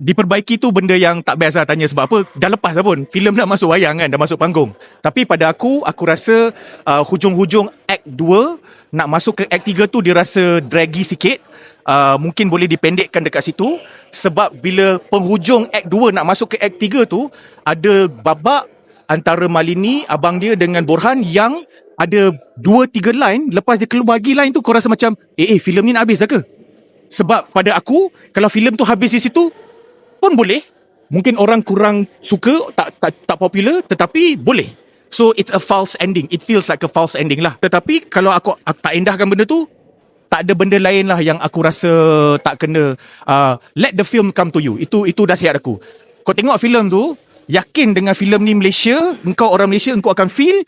diperbaiki tu benda yang tak best lah tanya sebab apa dah lepas lah pun. Filem dah masuk wayang kan dah masuk panggung. Tapi pada aku aku rasa uh, hujung-hujung act 2 nak masuk ke act 3 tu dia rasa draggy sikit. Uh, mungkin boleh dipendekkan dekat situ. Sebab bila penghujung act 2 nak masuk ke act 3 tu ada babak antara Malini abang dia dengan Borhan yang ada dua tiga line. Lepas dia keluar lagi line tu kau rasa macam eh eh filem ni nak habis dah ke? Sebab pada aku kalau filem tu habis di situ pun boleh. Mungkin orang kurang suka, tak tak tak popular tetapi boleh. So it's a false ending. It feels like a false ending lah. Tetapi kalau aku, aku tak endahkan benda tu, tak ada benda lain lah yang aku rasa tak kena uh, let the film come to you. Itu itu nasihat aku. Kau tengok filem tu, yakin dengan filem ni Malaysia, engkau orang Malaysia, engkau akan feel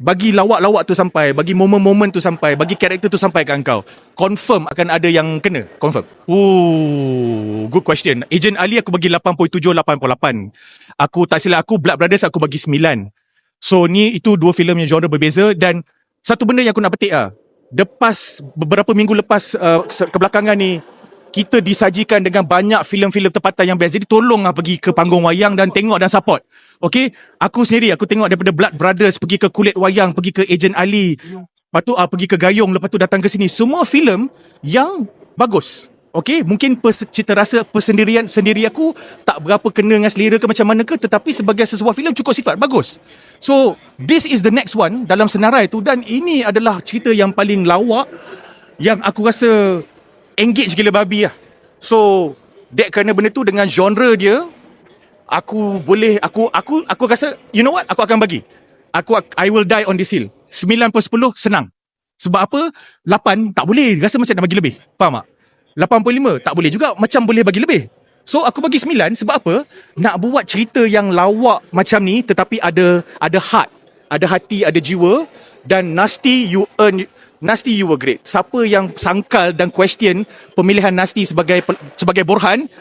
bagi lawak-lawak tu sampai, bagi momen-momen tu sampai, bagi karakter tu sampai kat engkau. Confirm akan ada yang kena. Confirm. Ooh, good question. Agent Ali aku bagi 8.7, 8.8. Aku tak silap aku, Blood Brothers aku bagi 9. So ni itu dua filem yang genre berbeza dan satu benda yang aku nak petik ah. Lepas beberapa minggu lepas uh, kebelakangan ni kita disajikan dengan banyak filem-filem tempatan yang best. Jadi tolonglah pergi ke panggung wayang dan tengok dan support. Okay? Aku sendiri, aku tengok daripada Blood Brothers, pergi ke Kulit Wayang, pergi ke Agent Ali. Lepas tu uh, pergi ke Gayung, lepas tu datang ke sini. Semua filem yang bagus. Okay, mungkin pers- cita rasa persendirian sendiri aku tak berapa kena dengan selera ke macam mana ke tetapi sebagai sebuah filem cukup sifat bagus. So, this is the next one dalam senarai tu dan ini adalah cerita yang paling lawak yang aku rasa engage gila babi lah. So, that kerana benda tu dengan genre dia, aku boleh, aku aku aku rasa, you know what, aku akan bagi. Aku, I will die on this hill. 9 per 10, senang. Sebab apa? 8, tak boleh. Rasa macam nak bagi lebih. Faham tak? 8.5, tak boleh juga. Macam boleh bagi lebih. So, aku bagi 9 sebab apa? Nak buat cerita yang lawak macam ni tetapi ada ada heart. Ada hati, ada jiwa. Dan Nasty, you earn Nasty you were great. Siapa yang sangkal dan question pemilihan Nasty sebagai sebagai Borhan,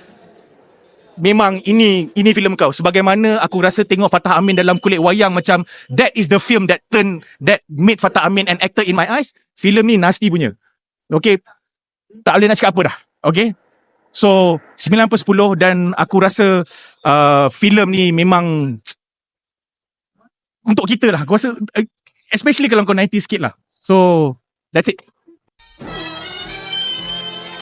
memang ini ini filem kau. Sebagaimana aku rasa tengok Fatah Amin dalam Kulit Wayang macam that is the film that turn that made Fatah Amin an actor in my eyes. Filem ni Nasty punya. Okay. Tak boleh nak cakap apa dah. Okay. So 9 per 10 dan aku rasa uh, filem ni memang untuk kita lah. Aku rasa uh, especially kalau kau 90 sikit lah. So that's it.